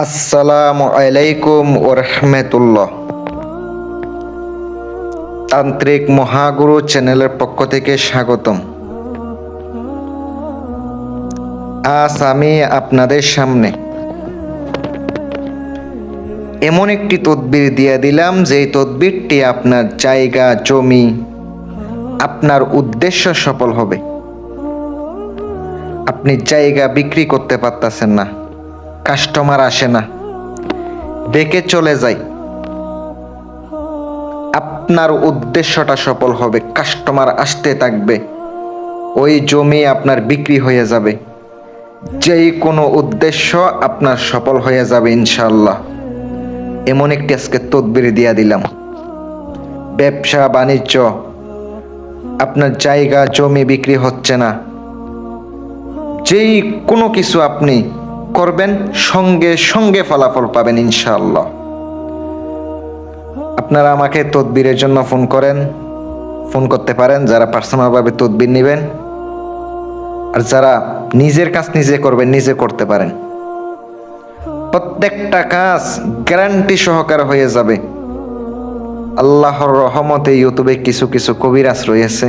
আসসালামু আলাইকুম ওরহমতুল্লাহ। তান্ত্রিক মহাগুরু চ্যানেলের পক্ষ থেকে স্বাগতম। আজ আমি আপনাদের সামনে এমন একটি তদবির দিয়ে দিলাম, যেই তদবিরটি আপনার জায়গা, জমি, আপনার উদ্দেশ্য সফল হবে। আপনি জায়গা বিক্রি করতে পারতেছেন না। কাস্টমার আসে না। ডেকে চলে যায় আপনার উদ্দেশ্যটা সফল হবে, কাস্টমার আসতে থাকবে। ওই জমি আপনার বিক্রি হয়ে যাবে। যেই কোনো উদ্দেশ্য আপনার সফল হয়ে যাবে ইনশাল্লাহ এমন একটি আজকে তদবির দিয়া দিলাম। ব্যবসা, বাণিজ্য, আপনার জায়গা, জমি বিক্রি হচ্ছে না। যেই কোনো কিছু আপনি করবেন, সঙ্গে সঙ্গে ফলাফল পাবেন ইনশাআল্লাহ। আপনারা আমাকে তদবিরের জন্য ফোন করেন, ফোন করতে পারেন, যারা পার্সোনালভাবে তদবির নেবেন, আর যারা নিজের কাজ নিজে করবেন, নিজে করতে পারেন। প্রত্যেকটা কাজ গ্যারান্টি সহকারে হয়ে যাবে। আল্লাহর রহমতে ইউটিউবে কিছু কিছু কবিরাজ রয়েছে,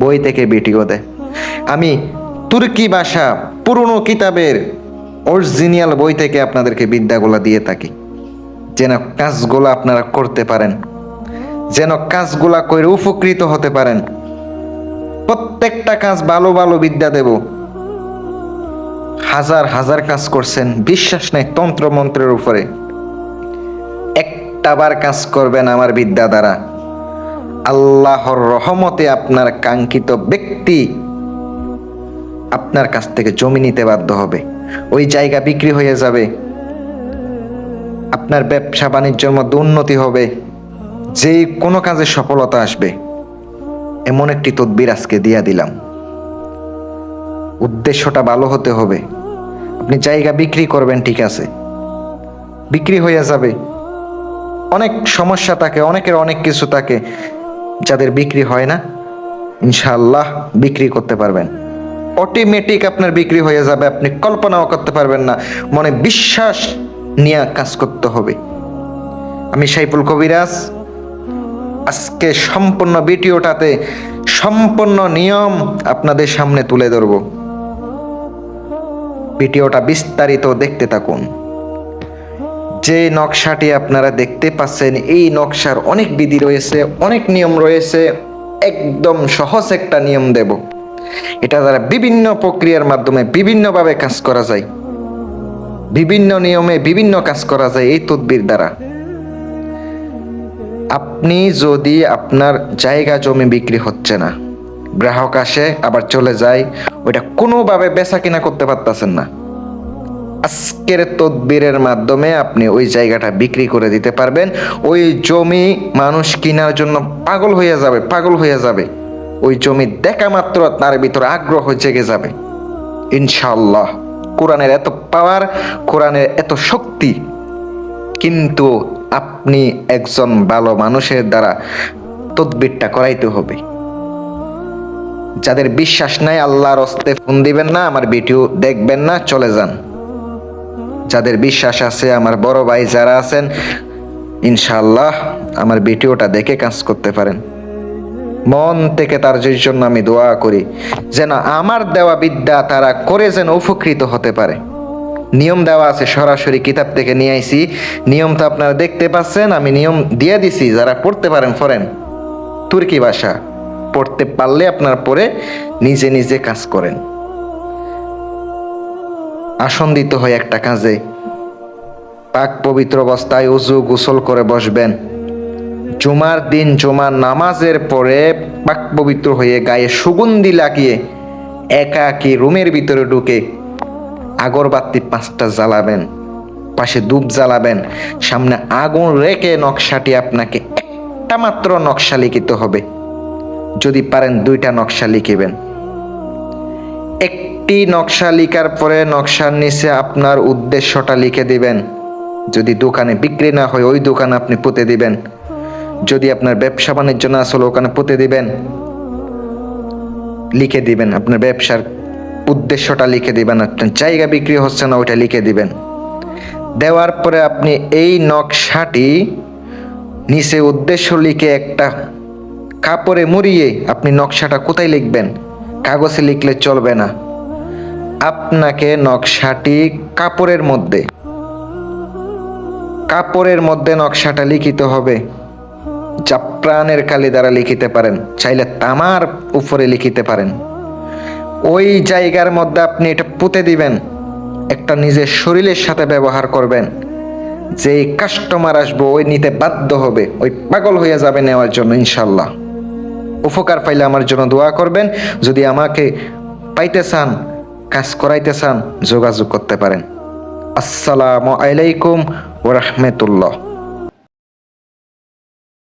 বই থেকে ভিডিও দেয়। আমি তুর্কি ভাষা, পুরনো কিতাবের অরিজিনাল বই থেকে আপনাদেরকে বিদ্যাগুলো দিয়ে থাকি। যেন কাজগুলো আপনারা করতে পারেন। যেন কাজগুলা করে উপকৃত হতে পারেন। প্রত্যেকটা কাজ ভালো ভালো বিদ্যা দেব। হাজার হাজার কাজ করছেন, বিশ্বাস নেই তন্ত্র মন্ত্রের উপরে একটাবার কাজ করবেন আমার বিদ্যা দ্বারা আল্লাহর রহমতে আপনার কাঙ্ক্ষিত ব্যক্তি আপনার কাছ থেকে জমি নিতে বাধ্য হবে। ওই জায়গা বিক্রি হয়ে যাবে। আপনার ব্যবসা বাণিজ্যের মধ্যে উন্নতি হবে। যে কোনো কাজে সফলতা আসবে। এমন একটি তদবির আজকে দিয়া দিলাম। উদ্দেশ্যটা ভালো হতে হবে। আপনি জায়গা বিক্রি করবেন, ঠিক আছে। বিক্রি হয়ে যাবে। অনেক সমস্যা থাকে, অনেকের অনেক কিছু থাকে। যাদের বিক্রি হয় না, ইনশাআল্লাহ বিক্রি করতে পারবেন। অটোমেটিক আপনার বিক্রি হয়ে যাবে, আপনি কল্পনাও করতে পারবেন না। মনে বিশ্বাস নিয়ে কাজ করতে হবে। আমি সাইফুল কবিরাজ। আজকে সম্পূর্ণ ভিডিওটাতে সম্পূর্ণ নিয়ম আপনাদের সামনে তুলে ধরব। ভিডিওটা বিস্তারিত দেখতে থাকুন। যে নকশাটি আপনারা দেখতে পাচ্ছেন, এই নকশার অনেক বিধি রয়েছে, অনেক নিয়ম রয়েছে। একদম সহজ একটা নিয়ম দেব। এটা দ্বারা বিভিন্ন প্রক্রিয়ার মাধ্যমে বিভিন্নভাবে কাজ করা যায়। বিভিন্ন নিয়মে বিভিন্ন কাজ করা যায় এই তদবির দ্বারা। আপনি যদি আপনার জায়গা জমি বিক্রি হচ্ছে না, গ্রাহক আসে, আবার চলে যায়, ওইটা কোনোভাবে বেচা কিনা করতে পারতেছেন না। আজকের তদবিরের মাধ্যমে আপনি ওই জায়গাটা বিক্রি করে দিতে পারবেন। ওই জমি মানুষ কেনার জন্য পাগল হয়ে যাবে, পাগল হয়ে যাবে। ওই জমি দেখা মাত্র তার ভিতরে আগ্রহ জেগে যাবে। ইনশাল্লাহ কোরআনের এত পাওয়ার কোরআনের এত শক্তি। কিন্তু আপনি একজন ভালো মানুষের দ্বারা তদবিরটা করাইতে হবে। যাদের বিশ্বাস নাই, আল্লাহর হস্তে ফোন দিবেন না, আমার ভিডিও দেখবেন না, চলে যান। যাদের বিশ্বাস আছে, আমার বড় ভাই যারা আছেন ইনশাল্লাহ আমার ভিডিওটা দেখে কাজ করতে পারেন। মন থেকে তার জন্য আমি দোয়া করি, যেন আমার দেওয়া বিদ্যা তারা করে যেন উপকৃত হতে পারে। নিয়ম দেওয়া আছে, সরাসরি কিতাব থেকে নিয়ে আইছি। নিয়ম তো আপনারা দেখতে পাচ্ছেন, আমি নিয়ম দিয়ে দিছি, যারা পড়তে পারেন ফরেন তুর্কি ভাষা, পড়তে পারলে আপনার পরে নিজে নিজে কাজ করেন। আসন্দিত হয় একটা কাজে, পাক পবিত্র অবস্থায় উজু গোসল করে বসবেন। জুমার দিন, জুমার নামাজের পরে পাক পবিত্র হয়ে গায়ে সুগন্ধি লাগিয়ে একাকি রুমের ভিতরে ঢুকে আগরবাতি পাঁচটা জ্বালাবেন, পাশে ধূপ জ্বালাবেন, সামনে আগুন রেখে নকশাটি আপনাকে একটা মাত্র নকশা লিখিতে হবে। যদি পারেন দুইটা নকশা লিখিবেন। একটি নকশা লিখার পরে নকশার নিচে আপনার উদ্দেশ্যটা লিখে দিবেন। যদি দোকানে বিক্রি না হয়, ওই দোকানে আপনি পুঁতে দিবেন। যদি আপনার ব্যবসা বাণিজ্য না আসলে ওখানে পুঁতে দিবেন। লিখে দিবেন আপনার ব্যবসার উদ্দেশ্যটা লিখে দিবেন। আপনার জায়গা বিক্রি হচ্ছে না, ওইটা লিখে দিবেন। দেওয়ার পরে আপনি এই নকশাটি নিচে উদ্দেশ্য লিখে একটা কাপড়ে মুড়িয়ে আপনি নকশাটা কোথায় লিখবেন? কাগজে লিখলে চলবে না। আপনাকে নকশাটি কাপড়ের মধ্যে কাপড়ের মধ্যে নকশাটা লিখিত হবে। যা প্রাণের কালি দ্বারা লিখিতে পারেন, চাইলে তামার উপরে লিখিতে পারেন। ওই জায়গার মধ্যে আপনি এটা পুঁতে দিবেন, একটা নিজের শরীরের সাথে ব্যবহার করবেন। যে কাস্টমার আসব, ওই নিতে বাধ্য হবে, ওই পাগল হয়ে যাবে নেওয়ার জন্য ইনশাল্লাহ উপকার পাইলে আমার জন্য দোয়া করবেন, যদি আমাকে পাইতে চান, কাজ করাইতে চান, যোগাযোগ করতে পারেন। আসসালামু আলাইকুম ওরহমতুল্লাহ